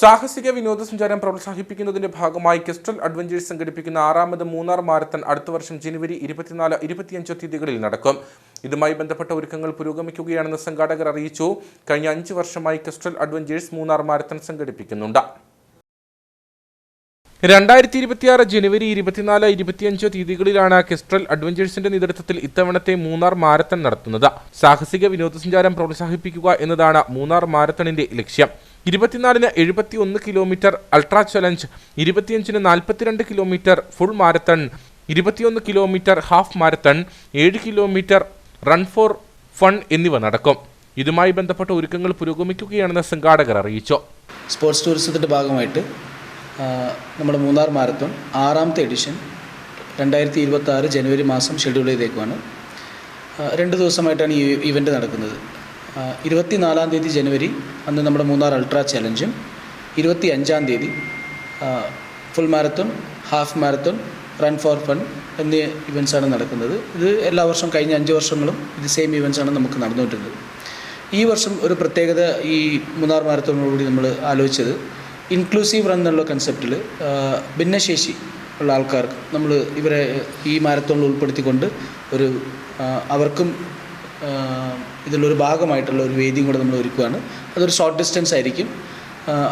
സാഹസിക വിനോദസഞ്ചാരം പ്രോത്സാഹിപ്പിക്കുന്നതിന്റെ ഭാഗമായി കെസ്ട്രൽ അഡ്വഞ്ചേഴ്സ് സംഘടിപ്പിക്കുന്ന ആറാമത് മൂന്നാർ മാരത്തൺ അടുത്ത വർഷം ജനുവരി ഇരുപത്തിനാല് ഇരുപത്തിയഞ്ചോ തീയതികളിൽ നടക്കും. ഇതുമായി ബന്ധപ്പെട്ട ഒരുക്കങ്ങൾ പുരോഗമിക്കുകയാണെന്ന് സംഘാടകർ അറിയിച്ചു. കഴിഞ്ഞ അഞ്ച് വർഷമായി കെസ്ട്രൽ അഡ്വഞ്ചേഴ്സ് മൂന്നാർ മാരത്തൺ സംഘടിപ്പിക്കുന്നുണ്ട്. രണ്ടായിരത്തി ഇരുപത്തിയാറ് ജനുവരി ഇരുപത്തിനാല് ഇരുപത്തിയഞ്ചോ തീയതികളിലാണ് കെസ്ട്രൽ അഡ്വഞ്ചേഴ്സിന്റെ നേതൃത്വത്തിൽ ഇത്തവണത്തെ മൂന്നാർ മാരത്തൺ നടത്തുന്നത്. സാഹസിക വിനോദസഞ്ചാരം പ്രോത്സാഹിപ്പിക്കുക എന്നതാണ് മൂന്നാർ മാരത്തണിന്റെ ലക്ഷ്യം. ഇരുപത്തിനാലിന് എഴുപത്തി ഒന്ന് കിലോമീറ്റർ അൾട്രാ ചലഞ്ച് ഇരുപത്തിയഞ്ചിന് നാൽപ്പത്തിരണ്ട് കിലോമീറ്റർ ഫുൾ മാരത്തൺ ഇരുപത്തിയൊന്ന് കിലോമീറ്റർ ഹാഫ് മാരത്തൺ ഏഴ് കിലോമീറ്റർ റൺ ഫോർ ഫൺ എന്നിവ നടക്കും. ഇതുമായി ബന്ധപ്പെട്ട ഒരുക്കങ്ങൾ പുരോഗമിക്കുകയാണെന്ന് സംഘാടകർ അറിയിച്ചു. സ്പോർട്സ് ടൂറിസത്തിന്റെ ഭാഗമായിട്ട് നമ്മുടെ മൂന്നാർ മാരത്തൺ ആറാമത്തെ എഡിഷൻ രണ്ടായിരത്തി ഇരുപത്തി ജനുവരി മാസം ഷെഡ്യൂൾ ചെയ്തേക്കുവാണ്. രണ്ട് ദിവസമായിട്ടാണ് ഈ ഇവന്റ് നടക്കുന്നത്. ഇരുപത്തി നാലാം തീയതി ജനുവരി അന്ന് നമ്മുടെ മൂന്നാർ അൾട്രാ ചലഞ്ചും. ഇരുപത്തി അഞ്ചാം തീയതി full marathon half marathon run for fun എന്നീ ഇവൻസാണ് നടക്കുന്നത്. ഇത് എല്ലാ വർഷവും കഴിഞ്ഞ അഞ്ച് വർഷങ്ങളും ഇത് സെയിം ഇവൻസാണ് നമുക്ക് നടന്നുകൊണ്ടിരുന്നത്. ഈ വർഷം ഒരു പ്രത്യേകത ഈ മൂന്നാർ മാരത്തോണിനോടുകൂടി നമ്മൾ ആലോചിച്ചത് ഇൻക്ലൂസീവ് റൺ എന്നുള്ള കൺസെപ്റ്റിൽ ഭിന്നശേഷി ഉള്ള ആൾക്കാർക്ക് നമ്മൾ ഇവരെ ഈ മാരത്തോണിൽ ഉൾപ്പെടുത്തിക്കൊണ്ട് ഒരു അവർക്കും ഇതിലൊരു ഭാഗമായിട്ടുള്ള ഒരു വേദിയും കൂടെ നമ്മൾ ഒരുക്കുകയാണ്. അതൊരു ഷോർട്ട് ഡിസ്റ്റൻസ് ആയിരിക്കും.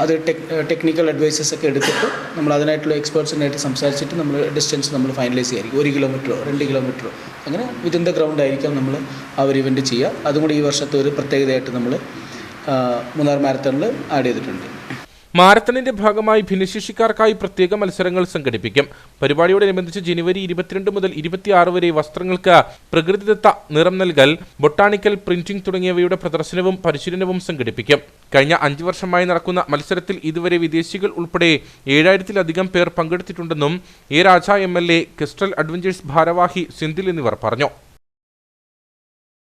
അത് ടെക് ടെക്നിക്കൽ അഡ്വൈസസ് ഒക്കെ എടുത്തിട്ട് നമ്മൾ അതിനായിട്ടുള്ള എക്സ്പേർട്സിനായിട്ട് സംസാരിച്ചിട്ട് നമ്മൾ ഡിസ്റ്റൻസ് നമ്മൾ ഫൈനലൈസ് ചെയ്യായിരിക്കും. ഒരു കിലോമീറ്ററോ രണ്ട് കിലോമീറ്ററോ അങ്ങനെ വിതിൻ ദ ഗ്രൗണ്ട് ആയിരിക്കാം നമ്മൾ ആ ഒരു ഇവന്റ് ചെയ്യുക. അതും കൂടി ഈ വർഷത്തെ ഒരു പ്രത്യേകതയായിട്ട് നമ്മൾ മൂന്നാർ മാരത്തണിൽ ആഡ് ചെയ്തിട്ടുണ്ട്. മാരത്തണിന്റെ ഭാഗമായി ഭിന്നശേഷിക്കാർക്കായി പ്രത്യേക മത്സരങ്ങൾ സംഘടിപ്പിക്കും. പരിപാടിയോടനുബന്ധിച്ച് ജനുവരി ഇരുപത്തിരണ്ട് മുതൽ ഇരുപത്തിയാറ് വരെ വസ്ത്രങ്ങൾക്ക് പ്രകൃതിദത്ത നിറം നൽകൽ ബൊട്ടാണിക്കൽ പ്രിന്റിംഗ് തുടങ്ങിയവയുടെ പ്രദർശനവും പരിശീലനവും സംഘടിപ്പിക്കും. കഴിഞ്ഞ അഞ്ചു വർഷമായി നടക്കുന്ന മത്സരത്തിൽ ഇതുവരെ വിദേശികൾ ഉൾപ്പെടെ ഏഴായിരത്തിലധികം പേർ പങ്കെടുത്തിട്ടുണ്ടെന്നും A Raja M L A crystal adventures ഭാരവാഹി സിന്ധിൽ എന്നിവർ പറഞ്ഞു.